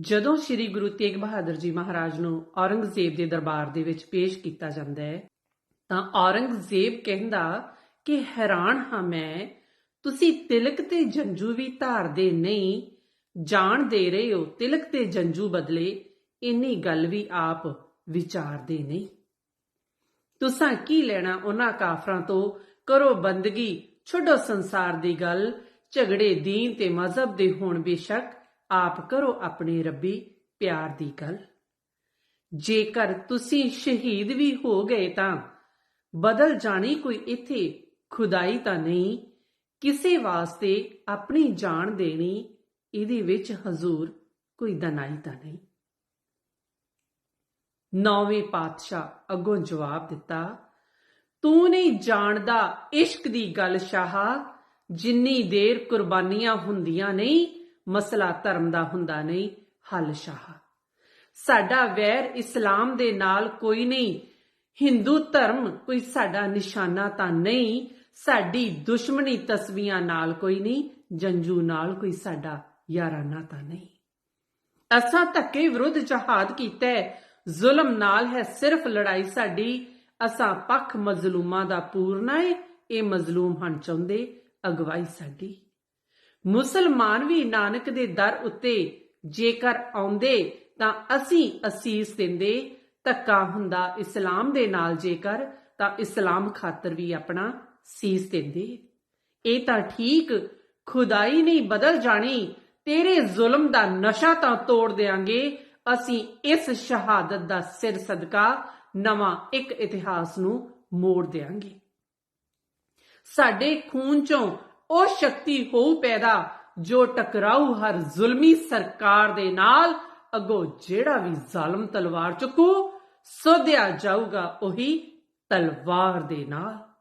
ਜਦੋਂ ਸ੍ਰੀ ਗੁਰੂ ਤੇਗ ਬਹਾਦਰ ਜੀ ਮਹਾਰਾਜ ਨੂੰ ਔਰੰਗਜ਼ੇਬ ਦੇ ਦਰਬਾਰ ਦੇ ਵਿੱਚ ਪੇਸ਼ ਕੀਤਾ ਜਾਂਦਾ ਹੈ, ਤਾਂ ਔਰੰਗਜ਼ੇਬ ਕਹਿੰਦਾ ਕਿ, ਹੈਰਾਨ ਹਾਂ ਮੈਂ, ਤੁਸੀਂ ਤਿਲਕ ਤੇ ਜੰਜੂ ਵੀ ਧਾਰਦੇ ਨਹੀਂ, ਜਾਣ ਦੇ ਰਹੇ ਹੋ ਤਿਲਕ ਤੇ ਜੰਜੂ ਬਦਲੇ, ਇੰਨੀ ਗੱਲ ਵੀ ਆਪ ਵਿਚਾਰਦੇ ਨਹੀਂ। ਤੁਸਾਂ ਕੀ ਲੈਣਾ ਉਹਨਾਂ ਕਾਫਰਾਂ ਤੋਂ? ਕਰੋ ਬੰਦਗੀ, ਛੱਡੋ ਸੰਸਾਰ ਦੀ ਗੱਲ, ਝਗੜੇ ਦੀਨ ਤੇ ਮਜ਼ਹਬ ਦੇ ਹੋਣ ਬੇਸ਼ੱਕ ਆਪ ਕਰੋ ਆਪਣੇ ਰੱਬੀ ਪਿਆਰ ਦੀ ਗੱਲ। ਜੇਕਰ ਤੁਸੀਂ ਸ਼ਹੀਦ ਵੀ ਹੋ ਗਏ ਤਾਂ ਬਦਲ ਜਾਣੀ ਕੋਈ ਇੱਥੇ ਖੁਦਾਈ ਤਾਂ ਨਹੀਂ, ਕਿਸੇ ਵਾਸਤੇ ਆਪਣੀ ਜਾਨ ਦੇਣੀ, ਇਹਦੇ ਵਿੱਚ ਹਜ਼ੂਰ ਕੋਈ ਦਨਾਈ ਤਾਂ ਨਹੀਂ। ਨੌਵੇਂ ਪਾਤਸ਼ਾਹ ਅੱਗੋਂ ਜਵਾਬ ਦਿੱਤਾ, ਤੂੰ ਨਹੀਂ ਜਾਣਦਾ ਇਸ਼ਕ ਦੀ ਗੱਲ ਸ਼ਾਹ, ਜਿੰਨੀ ਦੇਰ ਕੁਰਬਾਨੀਆਂ ਹੁੰਦੀਆਂ ਨਹੀਂ ਮਸਲਾ ਧਰਮ ਦਾ ਹੁੰਦਾ ਨਹੀਂ, ਹੱਲ ਸ਼ਾਹ। ਸਾਡਾ ਵੈਰ ਇਸਲਾਮ ਦੇ ਨਾਲ ਕੋਈ ਨਹੀਂ। ਹਿੰਦੂ ਧਰਮ ਕੋਈ ਸਾਡਾ ਨਿਸ਼ਾਨਾ ਤਾਂ ਨਹੀਂ, ਸਾਡੀ ਦੁਸ਼ਮਣੀ ਤਸਵੀਆਂ ਨਾਲ ਕੋਈ ਨਹੀਂ, ਜੰਜੂ ਨਾਲ ਕੋਈ ਸਾਡਾ ਯਾਰਾਨਾ ਤਾਂ ਨਹੀਂ। ਅਸਾਂ ਧੱਕੇ ਵਿਰੁੱਧ ਜਹਾਦ ਕੀਤਾ ਹੈ ਜ਼ੁਲਮ ਨਾਲ ਹੈ ਸਿਰਫ ਲੜਾਈ ਸਾਡੀ। ਅਸਾਂ ਪੱਖ ਮਜ਼ਲੂਮਾਂ ਦਾ ਪੂਰਨਾ ਏ, ਇਹ ਮਜ਼ਲੂਮ ਹਨ ਚਾਹੁੰਦੇ, ਅਗਵਾਈ ਸਾਡੀ। ਮੁਸਲਮਾਨ ਵੀ ਨਾਨਕ ਦੇ ਦਰ ਉੱਤੇ ਜੇਕਰ ਆਉਂਦੇ ਤਾਂ ਅਸੀਂ ਅਸੀਸ ਦਿੰਦੇ, ਧੱਕਾ ਹੁੰਦਾ ਇਸਲਾਮ ਦੇ ਨਾਲ ਜੇਕਰ, ਤਾਂ ਇਸਲਾਮ ਖਾਤਰ ਵੀ ਆਪਣਾ ਸੀਸ ਦਿੰਦੇ। ਇਹ ਤਾਂ ਠੀਕ, ਖੁਦਾਈ ਨਹੀਂ ਬਦਲ ਜਾਣੀ, ਤੇਰੇ ਜ਼ੁਲਮ ਦਾ ਨਸ਼ਾ ਤਾਂ ਤੋੜ ਦੇਾਂਗੇ ਅਸੀਂ ਇਸ ਸ਼ਹਾਦਤ ਦਾ ਸਿਰ ਸਦਕਾ ਨਵਾਂ ਇੱਕ ਇਤਿਹਾਸ ਨੂੰ ਮੋੜ ਦੇਾਂਗੇ ਸਾਡੇ ਖੂਨ ਚੋਂ ਉਹ ਸ਼ਕਤੀ ਹੋਊ ਪੈਦਾ, ਜੋ ਟਕਰਾਊ ਹਰ ਜ਼ੁਲਮੀ ਸਰਕਾਰ ਦੇ ਨਾਲ, ਅਗੋ ਜਿਹੜਾ ਵੀ ਜ਼ਾਲਮ ਤਲਵਾਰ ਚੁੱਕੂ, ਸੋਧਿਆ ਜਾਊਗਾ ਉਹੀ ਤਲਵਾਰ ਦੇ ਨਾਲ।